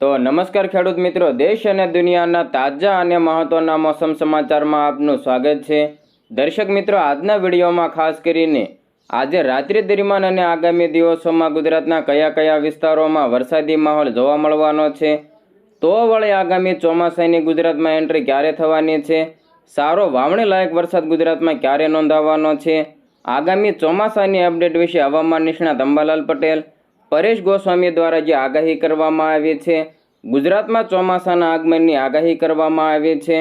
તો નમસ્કાર ખેડૂત મિત્રો, દેશ અને દુનિયાના તાજા અને મહત્ત્વના મોસમ સમાચારમાં આપનું સ્વાગત છે. દર્શક મિત્રો, આજના વિડીયોમાં ખાસ કરીને આજે રાત્રિ દરમિયાન અને આગામી દિવસોમાં ગુજરાતના કયા કયા વિસ્તારોમાં વરસાદી માહોલ જોવા મળવાનો છે, તો વળી આગામી ચોમાસાની ગુજરાતમાં એન્ટ્રી ક્યારે થવાની છે, સારો વાવણી લાયક વરસાદ ગુજરાતમાં ક્યારે નોંધાવવાનો છે, આગામી ચોમાસાની અપડેટ વિશે હવામાન નિષ્ણાત અંબાલાલ પટેલ પરેશ ગોસ્વામી દ્વારા જે આગાહી કરવામાં આવી છે, ગુજરાતમાં ચોમાસાના આગમનની આગાહી કરવામાં આવી છે,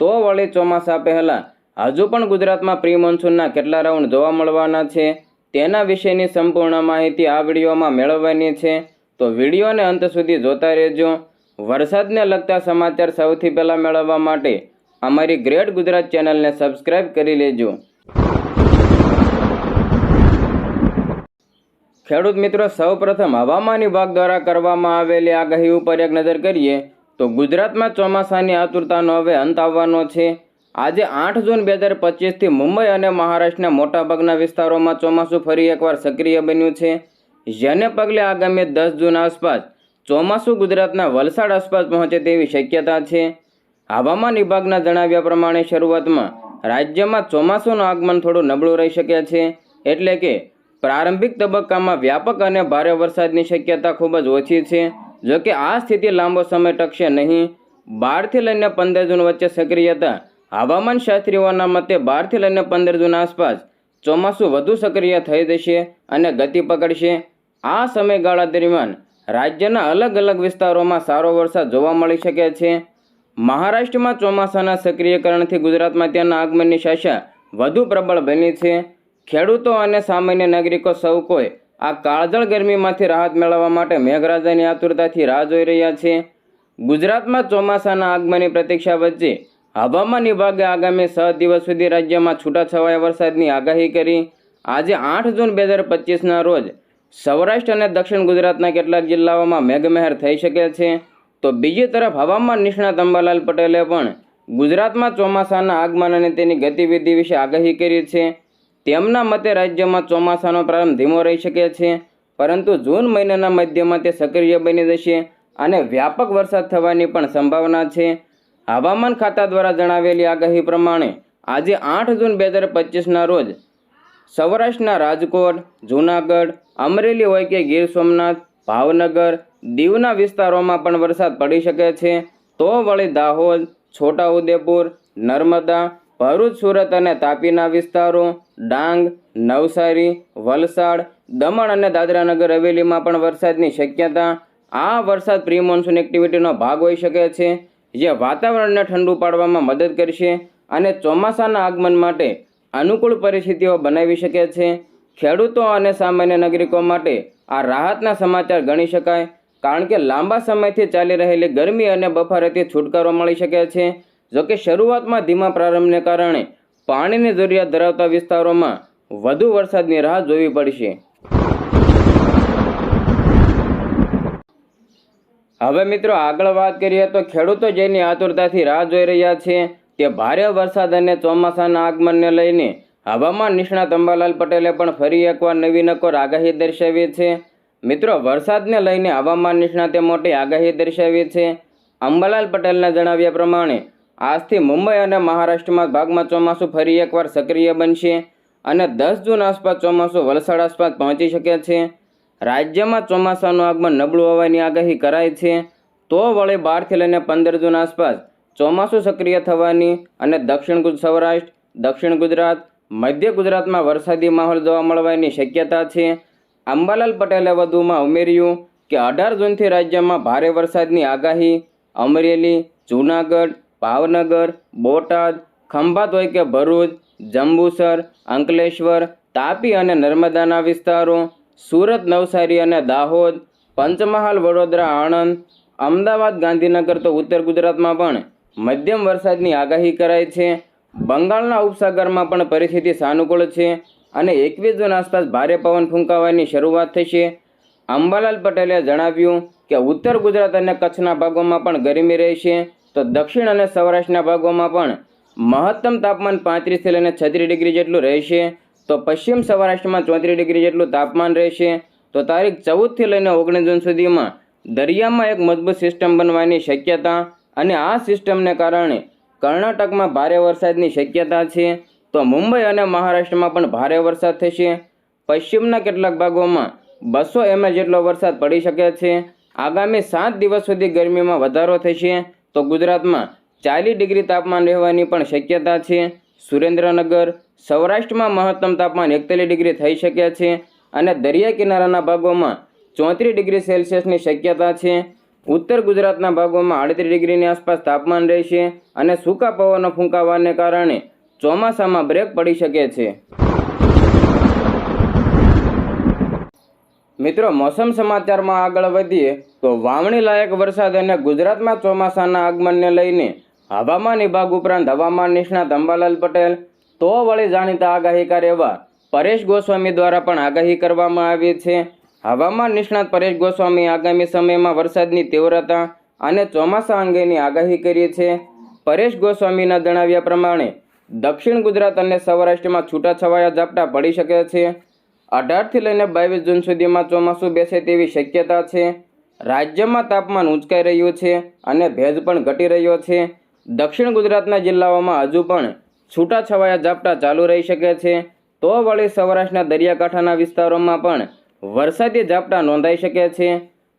તો વળી ચોમાસા પહેલાં હજુ પણ ગુજરાતમાં પ્રી મોન્સૂનના કેટલા રાઉન્ડ જોવા મળવાના છે, તેના વિશેની સંપૂર્ણ માહિતી આ વિડીયોમાં મેળવવાની છે, તો વિડીયોને અંત સુધી જોતા રહેજો. વરસાદને લગતા સમાચાર સૌથી પહેલાં મેળવવા માટે અમારી ગ્રેટ ગુજરાત ચેનલને સબસ્ક્રાઈબ કરી લેજો. ખેડૂત મિત્રો, સૌપ્રથમ હવામાન વિભાગ દ્વારા કરવામાં આવેલી આગાહી ઉપર એક નજર કરીએ તો ગુજરાતમાં ચોમાસાની આતુરતાનો હવે અંત આવવાનો છે. આજે આઠ જૂન બે હજાર પચીસથી મુંબઈ અને મહારાષ્ટ્રના મોટાભાગના વિસ્તારોમાં ચોમાસું ફરી એકવાર સક્રિય બન્યું છે. જેને પગલે આગામી દસ જૂન આસપાસ ચોમાસું ગુજરાતના વલસાડ આસપાસ પહોંચે તેવી શક્યતા છે. હવામાન વિભાગના જણાવ્યા પ્રમાણે શરૂઆતમાં રાજ્યમાં ચોમાસુનું આગમન થોડું નબળું રહી શકે છે. એટલે કે પ્રારંભિક તબક્કામાં વ્યાપક અને ભારે વરસાદની શક્યતા ખૂબ જ ઓછી છે. જોકે આ સ્થિતિ લાંબો સમય ટકશે નહીં. બારથી લઈને પંદર જૂન વચ્ચે સક્રિયતા. હવામાન શાસ્ત્રીઓના મતે બારથી લઈને પંદર જૂન આસપાસ ચોમાસું વધુ સક્રિય થઈ જશે અને ગતિ પકડશે. આ સમયગાળા દરમિયાન રાજ્યના અલગ અલગ વિસ્તારોમાં સારો વરસાદ જોવા મળી શકે છે. મહારાષ્ટ્રમાં ચોમાસાના સક્રિયકરણથી ગુજરાતમાં તેના આગમનની શાસા વધુ પ્રબળ બની છે. ખેડૂતો અને સામાન્ય નાગરિકો સૌ કોઈ આ કાળજળ ગરમીમાંથી રાહત મેળવવા માટે મેઘરાજાની આતુરતાથી રાહ જોઈ રહ્યા છે. ગુજરાતમાં ચોમાસાના આગમનની પ્રતીક્ષા વચ્ચે હવામાન વિભાગે આગામી છ દિવસ સુધી રાજ્યમાં છૂટાછવાયા વરસાદની આગાહી કરી. આજે આઠ જૂન બે હજાર પચીસના રોજ સૌરાષ્ટ્ર અને દક્ષિણ ગુજરાતના કેટલાક જિલ્લાઓમાં મેઘમહેર થઈ શકે છે. તો બીજી તરફ હવામાન નિષ્ણાત અંબાલાલ પટેલે પણ ગુજરાતમાં ચોમાસાના આગમન અને તેની ગતિવિધિ વિશે આગાહી કરી છે. તેમના મતે રાજ્યમાં ચોમાસાનો પ્રારંભ ધીમો રહી શકે છે, પરંતુ જૂન મહિનાના મધ્યમાં તે સક્રિય બની જશે અને વ્યાપક વરસાદ થવાની પણ સંભાવના છે. હવામાન ખાતા દ્વારા જણાવેલી આગાહી પ્રમાણે આજે આઠ જૂન બે હજાર પચીસના રોજ સૌરાષ્ટ્રના રાજકોટ, જૂનાગઢ, અમરેલી હોય કે ગીર સોમનાથ, ભાવનગર, દીવના વિસ્તારોમાં પણ વરસાદ પડી શકે છે. તો વળી દાહોદ, છોટાઉદેપુર, નર્મદા ભરૂચ, સુરત અને તાપીના વિસ્તારો, ડાંગ, નવસારી, વલસાડ, દમણ અને દાદરાનગર હવેલીમાં પણ વરસાદની શક્યતા. આ વરસાદ પ્રી મોન્સૂન એક્ટિવિટીનો ભાગ હોઈ શકે છે, જે વાતાવરણને ઠંડુ પાડવામાં મદદ કરશે અને ચોમાસાના આગમન માટે અનુકૂળ પરિસ્થિતિઓ બનાવી શકે છે. ખેડૂતો અને સામાન્ય નાગરિકો માટે આ રાહતના સમાચાર ગણી શકાય, કારણ કે લાંબા સમયથી ચાલી રહેલી ગરમી અને બફારેથી છુટકારો મળી શકે છે. જોકે શરૂઆતમાં ધીમા પ્રારંભને કારણે પાણીની જરૂરિયાત ધરાવતા વિસ્તારોમાં વધુ વરસાદની રાહ જોવી પડશે. હવે મિત્રો આગળ વાત કરીએ તો ખેડૂતો જેની આતુરતાથી રાહ જોઈ રહ્યા છે તે ભારે વરસાદ અને ચોમાસાના આગમનને લઈને હવામાન નિષ્ણાત અંબાલાલ પટેલે પણ ફરી એકવાર નવી નકોર આગાહી દર્શાવી છે. મિત્રો, વરસાદને લઈને હવામાન નિષ્ણાતે મોટી આગાહી દર્શાવી છે. અંબાલાલ પટેલના જણાવ્યા પ્રમાણે આજથી મુંબઈ અને મહારાષ્ટ્રમાં ભાગમાં ચોમાસું ફરી એકવાર સક્રિય બનશે અને દસ જૂન આસપાસ ચોમાસું વલસાડ આસપાસ પહોંચી શકે છે. રાજ્યમાં ચોમાસાનું આગમન નબળું હોવાની આગાહી કરાઈ છે. તો વળી બારથી લઈને પંદર જૂન આસપાસ ચોમાસું સક્રિય થવાની અને દક્ષિણ સૌરાષ્ટ્ર, દક્ષિણ ગુજરાત, મધ્ય ગુજરાતમાં વરસાદી માહોલ જોવા મળવાની શક્યતા છે. અંબાલાલ પટેલે વધુમાં ઉમેર્યું કે અઢાર જૂનથી રાજ્યમાં ભારે વરસાદની આગાહી, અમરેલી, જૂનાગઢ ભાવનગર, બોટાદ, ખંભાત હોય કે ભરૂચ, જંબુસર, અંકલેશ્વર, તાપી અને નર્મદાના વિસ્તારો, સુરત, નવસારી અને દાહોદ, પંચમહાલ, વડોદરા, આણંદ, અમદાવાદ, ગાંધીનગર તો ઉત્તર ગુજરાતમાં પણ મધ્યમ વરસાદની આગાહી કરાઈ છે. બંગાળના ઉપસાગરમાં પણ પરિસ્થિતિ સાનુકૂળ છે અને એકવીસ જૂન આસપાસ ભારે પવન ફૂંકાવાની શરૂઆત થશે અંબાલાલ પટેલે જણાવ્યું કે ઉત્તર ગુજરાત અને કચ્છના ભાગોમાં પણ ગરમી રહેશે. તો દક્ષિણ અને સૌરાષ્ટ્રના ભાગોમાં પણ મહત્તમ તાપમાન પાંત્રીસથી લઈને છત્રીસ ડિગ્રી જેટલું રહેશે. તો પશ્ચિમ સૌરાષ્ટ્રમાં ચોત્રીસ ડિગ્રી જેટલું તાપમાન રહેશે. તો તારીખ ચૌદથી લઈને ઓગણીસ જૂન સુધીમાં દરિયામાં એક મજબૂત સિસ્ટમ બનવાની શક્યતા અને આ સિસ્ટમને કારણે કર્ણાટકમાં ભારે વરસાદની શક્યતા છે. તો મુંબઈ અને મહારાષ્ટ્રમાં પણ ભારે વરસાદ થશે. પશ્ચિમના કેટલાક ભાગોમાં બસો એમએલ જેટલો વરસાદ પડી શકે છે. આગામી સાત દિવસ સુધી ગરમીમાં વધારો થશે. તો ગુજરાતમાં ચાલીસ ડિગ્રી તાપમાન રહેવાની પણ શક્યતા છે. સુરેન્દ્રનગર સૌરાષ્ટ્રમાં મહત્તમ તાપમાન એકતાલીસ ડિગ્રી થઈ શકે છે અને દરિયા કિનારાના ભાગોમાં ચોત્રીસ ડિગ્રી સેલ્સિયસની શક્યતા છે. ઉત્તર ગુજરાતના ભાગોમાં આડત્રીસ ડિગ્રીની આસપાસ તાપમાન રહેશે અને સૂકા પવનો ફૂંકાવાને કારણે ચોમાસામાં બ્રેક પડી શકે છે. મિત્રો, મોસમ સમાચારમાં આગળ વધીએ. તો વાવણી લાયક વરસાદ અને ગુજરાતમાં ચોમાસાના આગમનને લઈને હવામાન વિભાગ ઉપરાંત હવામાન નિષ્ણાત અંબાલાલ પટેલ, તો વળી જાણીતા આગાહીકાર એવા પરેશ ગોસ્વામી દ્વારા પણ આગાહી કરવામાં આવી છે. હવામાન નિષ્ણાત પરેશ ગોસ્વામી આગામી સમયમાં વરસાદની તીવ્રતા અને ચોમાસા અંગેની આગાહી કરી છે. પરેશ ગોસ્વામીના જણાવ્યા પ્રમાણે, દક્ષિણ ગુજરાત અને સૌરાષ્ટ્રમાં છૂટાછવાયા ઝાપટા પડી શકે છે. અઢારથી લઈને બાવીસ જૂન સુધીમાં ચોમાસું બેસે તેવી શક્યતા છે. રાજ્યમાં તાપમાન ઊંચકાઈ રહ્યું છે અને ભેજ પણ ઘટી રહ્યો છે. દક્ષિણ ગુજરાતના જિલ્લાઓમાં હજુ પણ છૂટાછવાયા ઝાપટા ચાલુ રહી શકે છે. તો વળી સૌરાષ્ટ્રના દરિયાકાંઠાના વિસ્તારોમાં પણ વરસાદી ઝાપટા નોંધાઈ શકે છે.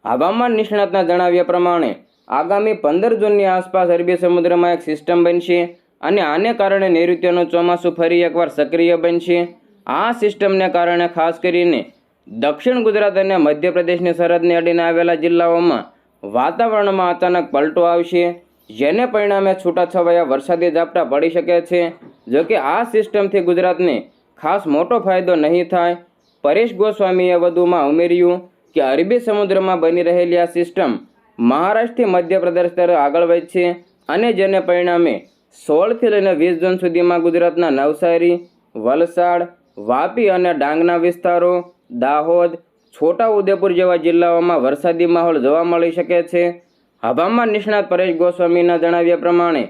હવામાન નિષ્ણાતના જણાવ્યા પ્રમાણે આગામી પંદર જૂનની આસપાસ અરબી સમુદ્રમાં એક સિસ્ટમ બનશે અને આને કારણે નૈઋત્યનું ચોમાસું ફરી એકવાર સક્રિય બનશે. આ સિસ્ટમને કારણે ખાસ કરીને દક્ષિણ ગુજરાત અને મધ્યપ્રદેશની સરહદને અડીને આવેલા જિલ્લાઓમાં વાતાવરણમાં અચાનક પલટો આવશે, જેને પરિણામે છૂટાછવાયા વરસાદી ઝાપટા પડી શકે છે. જો કે આ સિસ્ટમથી ગુજરાતને ખાસ મોટો ફાયદો નહીં થાય. પરેશ ગોસ્વામીએ વધુમાં ઉમેર્યું કે અરબી સમુદ્રમાં બની રહેલી આ સિસ્ટમ મહારાષ્ટ્રથી મધ્યપ્રદેશ તરફ આગળ વધશે અને જેને પરિણામે સોળથી લઈને વીસ જૂન સુધીમાં ગુજરાતના નવસારી, વલસાડ, વાપી અને ડાંગના વિસ્તારો દાહોદ, છોટા ઉદેપુર જેવા જિલ્લાઓમાં વરસાદી માહોલ જોવા મળી શકે છે. હવામાન નિષ્ણાત પરેશ ગોસ્વામીના જણાવ્યા પ્રમાણે,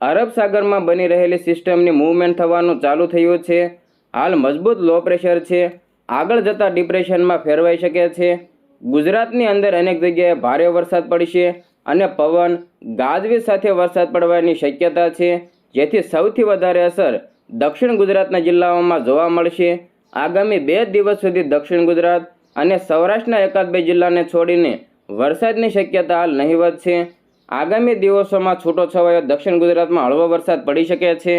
અરબ સાગરમાં બની રહેલી સિસ્ટમની મૂવમેન્ટ થવાનું ચાલુ થયું છે. હાલ મજબૂત લો પ્રેશર છે. આગળ જતા ડિપ્રેશનમાં ફેરવાઈ શકે છે. ગુજરાતની અંદર અનેક જગ્યાએ ભારે વરસાદ પડશે અને પવન, ગાજવીજ સાથે વરસાદ પડવાની શક્યતા છે, જેથી સૌથી વધારે અસર દક્ષિણ ગુજરાતના જિલ્લાઓમાં જોવા મળશે. આગામી બે દિવસ સુધી દક્ષિણ ગુજરાત અને સૌરાષ્ટ્રના એકાદ બે જિલ્લાને છોડીને વરસાદની શક્યતા હાલ નહીવત છે આગામી દિવસોમાં છૂટો છવાયો દક્ષિણ ગુજરાતમાં હળવો વરસાદ પડી શકે છે.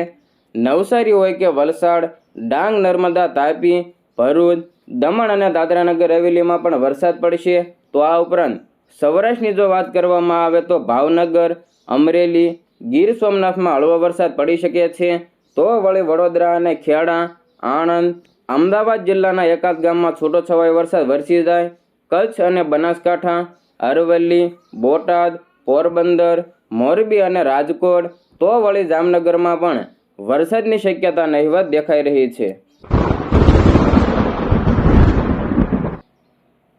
નવસારી હોય કે વલસાડ, ડાંગ, નર્મદા, તાપી, ભરૂચ, દમણ અને દાદરાનગર હવેલીમાં પણ વરસાદ પડશે. તો આ ઉપરાંત સૌરાષ્ટ્રની જો વાત કરવામાં આવે તો ભાવનગર, અમરેલી, ગીર સોમનાથમાં હળવો વરસાદ પડી શકે છે. તો વળી વડોદરા અને ખેડા, આણંદ અમદાવાદ જિલ્લાના એકાદ ગામમાં છૂટો છવાયો વરસાદ વરસી જાય. કચ્છ અને બનાસકાંઠા, અરવલ્લી, બોટાદ, પોરબંદર, મોરબી અને રાજકોટ તો વળી જામનગરમાં પણ વરસાદની શક્યતા નહીવત દેખાઈ રહી છે.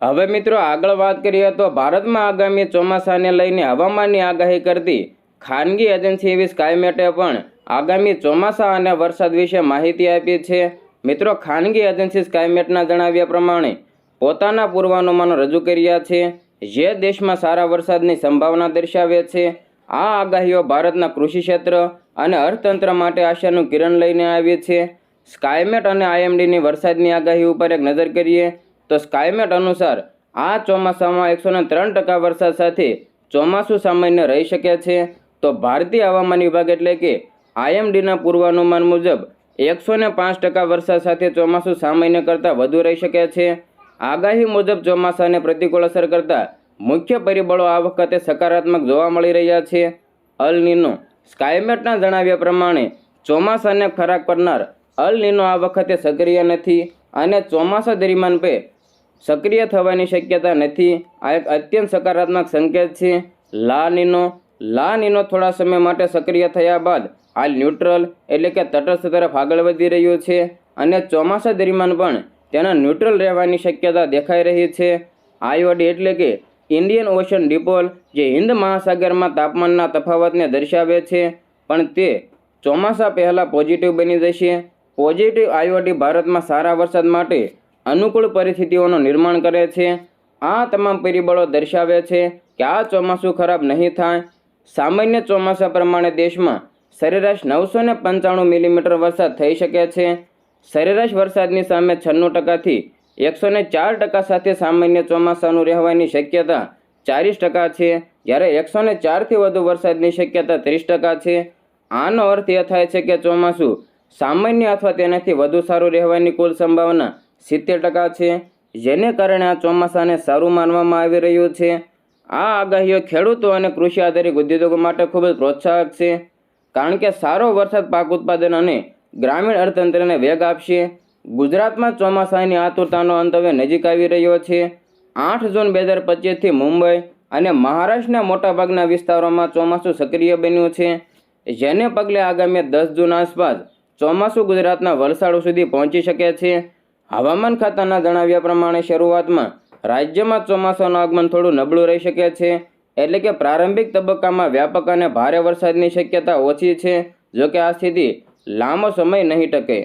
હવે મિત્રો આગળ વાત કરીએ તો ભારતમાં આગામી ચોમાસાને લઈને હવામાનની આગાહી કરતી ખાનગી એજન્સી એવી સ્કાયમેટે પણ આગામી ચોમાસા અને વરસાદ વિશે માહિતી આપી છે. મિત્રો, ખાનગી એજન્સી સ્કાયમેટના જણાવ્યા પ્રમાણે, પોતાના પૂર્વાનુમાનો રજૂ કર્યા છે. જે દેશમાં સારા વરસાદની સંભાવના દર્શાવે છે. આ આગાહીઓ ભારતના કૃષિ ક્ષેત્ર અને અર્થતંત્ર માટે આશાનું કિરણ લઈને આવી છે. સ્કાયમેટ અને આઈએમડીની વરસાદની આગાહી ઉપર એક નજર કરીએ, તો સ્કાયમેટ અનુસાર, આ ચોમાસામાં એકસો ને ત્રણ ટકા વરસાદ સાથે ચોમાસું સામાન્ય રહી શકે છે. તો ભારતીય હવામાન વિભાગ એટલે કે આઈએમડીના પૂર્વાનુમાન મુજબ એકસો ને પાંચ ટકા વરસાદ સાથે ચોમાસું સામાન્ય કરતાં વધુ રહી શકે છે. આગાહી મુજબ ચોમાસાને પ્રતિકૂળ અસર કરતા મુખ્ય પરિબળો આ વખતે સકારાત્મક જોવા મળી રહ્યા છે. અલ નીનો સ્કાયમેટના જણાવ્યા પ્રમાણે ચોમાસાને ખોરાક કરનાર અલ નીનો આ વખતે સક્રિય નથી અને ચોમાસા દરમિયાન પે સક્રિય થવાની શક્યતા નથી. આ એક અત્યંત સકારાત્મક સંકેત છે. લા નીનો લા નીનો થોડા સમય માટે સક્રિય થયા બાદ હાલ ન્યુટ્રલ એટલે કે તટસ્થ તરફ આગળ વધી રહ્યું છે અને ચોમાસા દરમિયાન પણ તેના ન્યુટ્રલ રહેવાની શક્યતા દેખાઈ રહી છે. આઈઓડી એટલે કે ઇન્ડિયન ઓશન ડિપોલ જે હિન્દ મહાસાગરમાં તાપમાનના તફાવતને દર્શાવે છે, પણ તે ચોમાસા પહેલાં પોઝિટિવ બની જશે. પોઝિટિવ આયોડી ભારતમાં સારા વરસાદ માટે અનુકૂળ પરિસ્થિતિઓનું નિર્માણ કરે છે. આ તમામ પરિબળો દર્શાવે છે કે આ ચોમાસું ખરાબ નહીં થાય. સામાન્ય ચોમાસા પ્રમાણે દેશમાં સરેરાશ નવસો ને પંચાણું મિલીમીટર વરસાદ થઈ શકે છે. સરેરાશ વરસાદની સામે છન્નું ટકાથી એકસો ને ચાર ટકા સાથે સામાન્ય ચોમાસાનું રહેવાની શક્યતા ચાલીસ ટકા છે. જ્યારે એકસો ને ચારથી વધુ વરસાદની શક્યતા ત્રીસ ટકા છે. આનો અર્થ એ થાય છે કે ચોમાસું સામાન્ય અથવા તેનાથી વધુ સારું રહેવાની કુલ સંભાવના સિત્તેર ટકા છે. જેને કારણે આ ચોમાસાને સારું માનવામાં આવી રહ્યું છે. આ આગાહીઓ ખેડૂતો અને કૃષિ આધારિત ઉદ્યોગો માટે ખૂબ જ પ્રોત્સાહક છે. કારણ કે સારો વરસાદ પાક ઉત્પાદન અને ગ્રામીણ અર્થતંત્રને વેગ આપશે. ગુજરાતમાં ચોમાસાની આતુરતાનો અંત હવે નજીક આવી રહ્યો છે. આઠ જૂન બે હજાર પચીસથી મુંબઈ અને મહારાષ્ટ્રના મોટાભાગના વિસ્તારોમાં ચોમાસું સક્રિય બન્યું છે. જેને પગલે આગામી દસ જૂન આસપાસ ચોમાસું ગુજરાતના વલસાડ સુધી પહોંચી શકે છે. હવામાન ખાતાના જણાવ્યા પ્રમાણે શરૂઆતમાં રાજ્યમાં ચોમાસાનું આગમન થોડું નબળું રહી શકે છે. એટલે કે પ્રારંભિક તબક્કામાં વ્યાપક અને ભારે વરસાદની શક્યતા ઓછી છે, જોકે આ સ્થિતિ લાંબો સમય નહીં ટકે.